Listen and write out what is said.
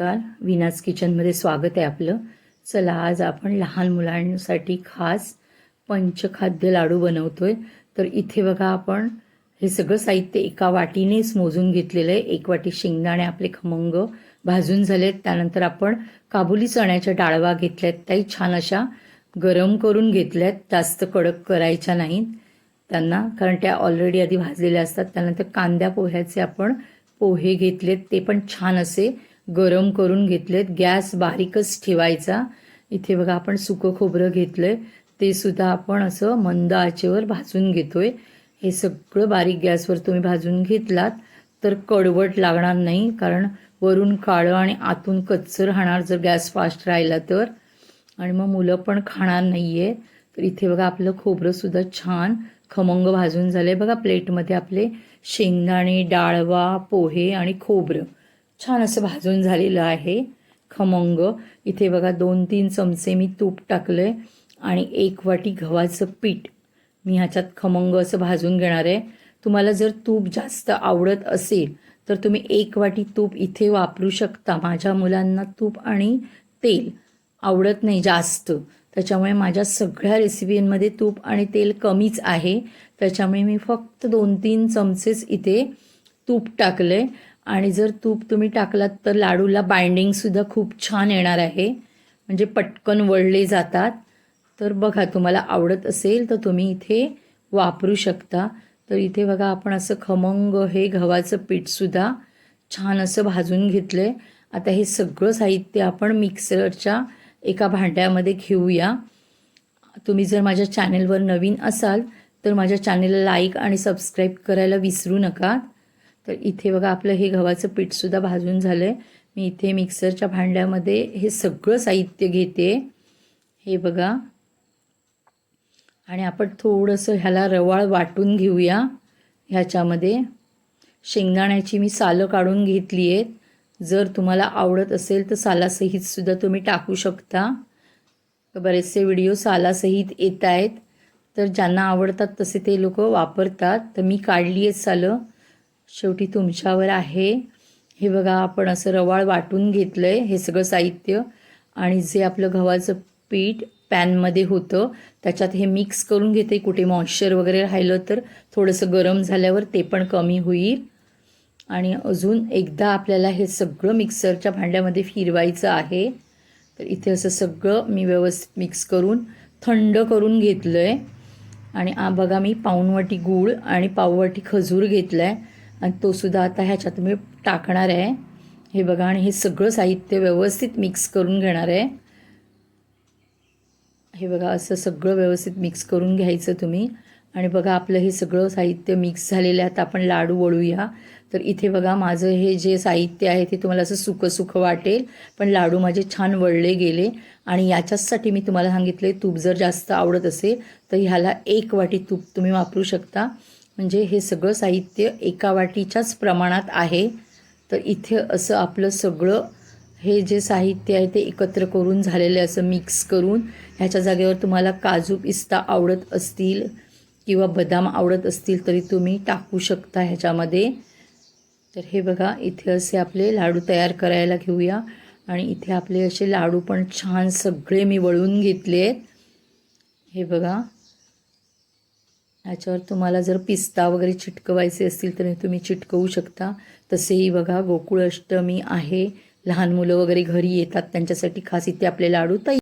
नमस्कार. विनाज किचनमध्ये स्वागत आहे आपलं. चला आज आपण लहान मुलांसाठी खास पंचखाद्य लाडू बनवतोय. तर इथे बघा आपण हे सगळं साहित्य एका वाटीनेच मोजून घेतलेलं आहे. एक वाटी शेंगदाणे आपले खमंग भाजून झालेत. त्यानंतर आपण काबुली चण्याच्या डाळवा घेतल्यात. त्याही छान अशा गरम करून घेतल्यात. जास्त कडक करायच्या नाहीत त्यांना कारण त्या ऑलरेडी आधी भाजलेल्या असतात. त्यानंतर कांद्या पोह्याचे आपण पोहे घेतलेत. ते पण छान असे गरम करून घेतलेत. गॅस बारीकच ठेवायचा. इथे बघा आपण सुकं खोबरं घेतलं आहे ते सुद्धा आपण असं मंद आचेवर भाजून घेतोय. हे सगळं बारीक गॅसवर तुम्ही भाजून घेतलात तर कडवट लागणार नाही कारण वरून काळं आणि आतून कच्चं राहणार जर गॅस फास्ट राहिला तर. आणि मग मुलं पण खाणार नाही आहे तर इथे बघा आपलं खोबरंसुद्धा छान खमंग भाजून झालं आहे बघा प्लेटमध्ये आपले शेंगदाणे डाळवा पोहे आणि खोबरं. छान असं भाजून झालेलं आहे खमंग. इथे बघा दोन तीन चमचे मी तूप टाकलं आहे आणि एक वाटी गव्हाचं पीठ. मी ह्याच्यात खमंग असं भाजून घेणार आहे. तुम्हाला जर तूप जास्त आवडत असेल तर तुम्ही एक वाटी तूप इथे वापरू शकता. माझ्या मुलांना तूप आणि तेल आवडत नाही जास्त. त्याच्यामुळे माझ्या सगळ्या रेसिपींमध्ये तूप आणि तेल कमीच आहे. त्याच्यामुळे मी फक्त दोन तीन चमचेच इथे तूप टाकलं आहे आणि जर तूप तुम्ही टाकलात तर लाडूला बाइंडिंगसुद्धा खूप छान येणार आहे. म्हणजे पटकन वळले जातात. तर बघा तुम्हाला आवडत असेल तर तुम्ही इथे वापरू शकता. तर इथे बघा आपण असं खमंग हे गव्हाचं पीठसुद्धा छान असं भाजून घेतलं आहे आता हे सगळं साहित्य आपण मिक्सरच्या एका भांड्यामध्ये घेऊया. तुम्ही जर माझ्या चॅनेलवर नवीन असाल तर माझ्या चॅनेलला लाईक आणि सबस्क्राईब करायला विसरू नका. तर इथे बघा आपलं हे गव्हाचं पीठसुद्धा भाजून झालं आहे मी इथे मिक्सरच्या भांड्यामध्ये हे सगळं साहित्य घेते. हे बघा. आणि आपण थोडंसं ह्याला रवाळ वाटून घेऊया ह्याच्यामध्ये. शेंगदाण्याची मी सालं काढून घेतली आहेत. जर तुम्हाला आवडत असेल तर सालासहितसुद्धा तुम्ही टाकू शकता. बरेचसे व्हिडिओ सालासहित येत आहेत. तर ज्यांना आवडतात तसे ते लोक वापरतात. तर मी काढली आहेत सालं. शेवटी तुमच्यावर आहे. हे बघा आपण असं रवाळ वाटून घेतलं आहे हे सगळं साहित्य. आणि जे आपलं गव्हाचं पीठ पॅनमध्ये होतं त्याच्यात हे मिक्स करून घेते. कुठे मॉइश्चर वगैरे राहिलं तर थोडंसं गरम झाल्यावर ते पण कमी होईल. आणि अजून एकदा आपल्याला हे सगळं मिक्सरच्या भांड्यामध्ये फिरवायचं आहे. तर इथे असं सगळं मी व्यवस्थित मिक्स करून थंड करून घेतलं आहे आणि बघा मी पाऊणवाटी गूळ आणि पाववाटी खजूर घेतला आहे आणि तोसुद्धा आता ह्याच्यात मी टाकणार आहे. हे बघा आणि हे सगळं साहित्य व्यवस्थित मिक्स करून घेणार आहे. हे बघा असं सगळं व्यवस्थित मिक्स करून घ्यायचं तुम्ही. आणि बघा आपलं हे सगळं साहित्य मिक्स झालेलं आहे. आता आपण लाडू वळूया. तर इथे बघा माझं हे जे साहित्य आहे ते तुम्हाला असं सुकं वाटेल. पण लाडू माझे छान वळले गेले. आणि याच्याचसाठी मी तुम्हाला सांगितले तूप जर जास्त आवडत असेल तर ह्याला एक वाटी तूप तुम्ही वापरू शकता. म्हणजे हे सगळं साहित्य एका वाटीच्याच प्रमाणात आहे. तर इथे असं आपलं सगळं हे जे साहित्य आहे ते एकत्र करून झालेले असं मिक्स करून. ह्याच्या जागेवर तुम्हाला काजू पिस्ता आवडत असतील किंवा बदाम आवडत असतील तरी तुम्ही टाकू शकता ह्याच्यामध्ये. तर हे बघा इथे असे आपले लाडू तयार करायला घेऊया. आणि इथे आपले असे लाडू पण छान सगळे मी वळून घेतले आहेत हे बघा. ह्याच्यावर तुम्हाला जर पिस्ता वगैरे चिटकवायचे असतील तर तुम्ही चिटकवू शकता. तसेही बघा गोकुळ अष्टमी आहे. लहान मुलं वगैरे घरी येतात त्यांच्यासाठी खास इथे आपले लाडू तयार